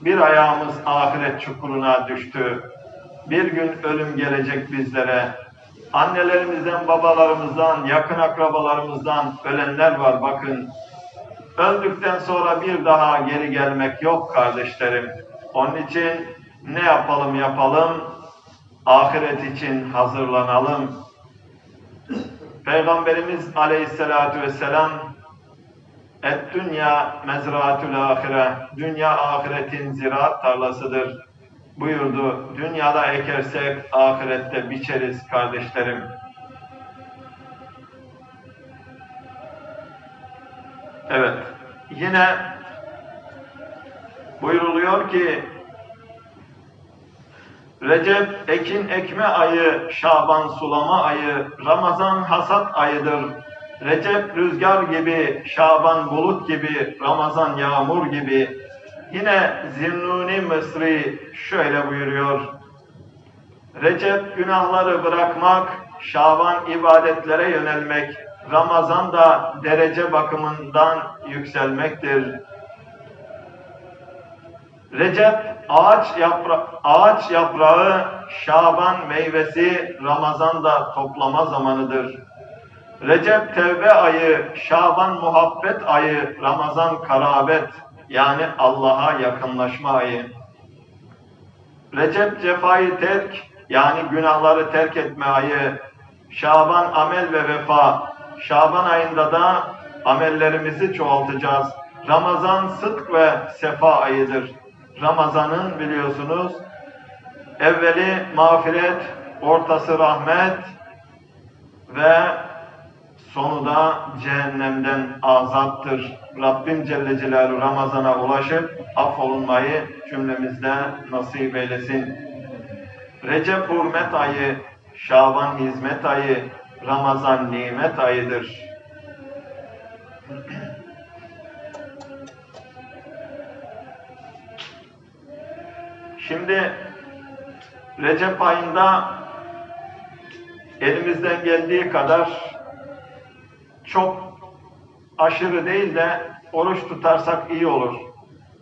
Bir ayağımız ahiret çukuruna düştü. Bir gün ölüm gelecek bizlere. Annelerimizden, babalarımızdan, yakın akrabalarımızdan ölenler var bakın. Öldükten sonra bir daha geri gelmek yok kardeşlerim. Onun için ne yapalım yapalım, ahiret için hazırlanalım. Peygamberimiz aleyhissalatu vesselam Et dünya mezraatül ahire. Dünya ahiretin ziraat tarlasıdır. Buyurdu. Dünyada ekersek ahirette biçeriz kardeşlerim. Evet. Yine buyuruluyor ki Recep ekin ekme ayı, Şaban sulama ayı, Ramazan hasat ayıdır. Recep rüzgar gibi, Şaban bulut gibi, Ramazan yağmur gibi. Yine Zinnuni Mısri şöyle buyuruyor. Recep günahları bırakmak, Şaban ibadetlere yönelmek, Ramazan da derece bakımından yükselmektir. Recep ağaç yapra ağaç yaprağı, Şaban meyvesi, Ramazan da toplama zamanıdır. Recep tevbe ayı, Şaban muhabbet ayı, Ramazan karabet yani Allah'a yakınlaşma ayı. Recep cefayı terk yani günahları terk etme ayı, Şaban amel ve vefa, Şaban ayında da amellerimizi çoğaltacağız. Ramazan sıdk ve sefa ayıdır. Ramazan'ın biliyorsunuz evveli mağfiret, ortası rahmet ve sonu da cehennemden azattır. Rabbim Celle Celaluhu Ramazan'a ulaşıp affolunmayı cümlemizde nasip eylesin. Recep hürmet ayı, Şaban hizmet ayı, Ramazan nimet ayıdır. Şimdi Recep ayında elimizden geldiği kadar çok aşırı değil de oruç tutarsak iyi olur.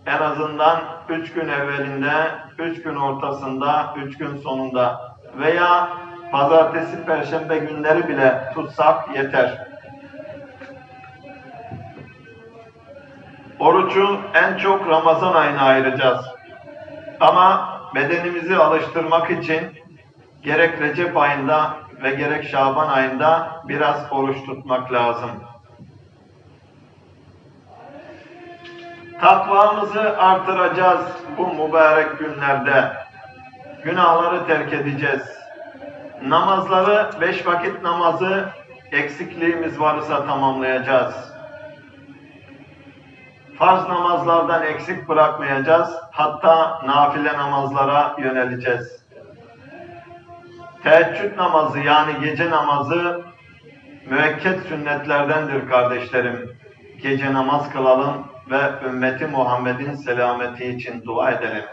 En azından üç gün evvelinde, üç gün ortasında, üç gün sonunda veya pazartesi, perşembe günleri bile tutsak yeter. Orucu en çok Ramazan ayına ayıracağız. Ama bedenimizi alıştırmak için gerek Recep ayında ve gerek Şaban ayında biraz oruç tutmak lazım. Takvamızı artıracağız bu mübarek günlerde. Günahları terk edeceğiz. Namazları, beş vakit namazı eksikliğimiz varsa tamamlayacağız. Farz namazlardan eksik bırakmayacağız. Hatta nafile namazlara yöneleceğiz. Teheccüd namazı yani gece namazı müekket sünnetlerdendir kardeşlerim. Gece namaz kılalım ve ümmeti Muhammed'in selameti için dua edelim.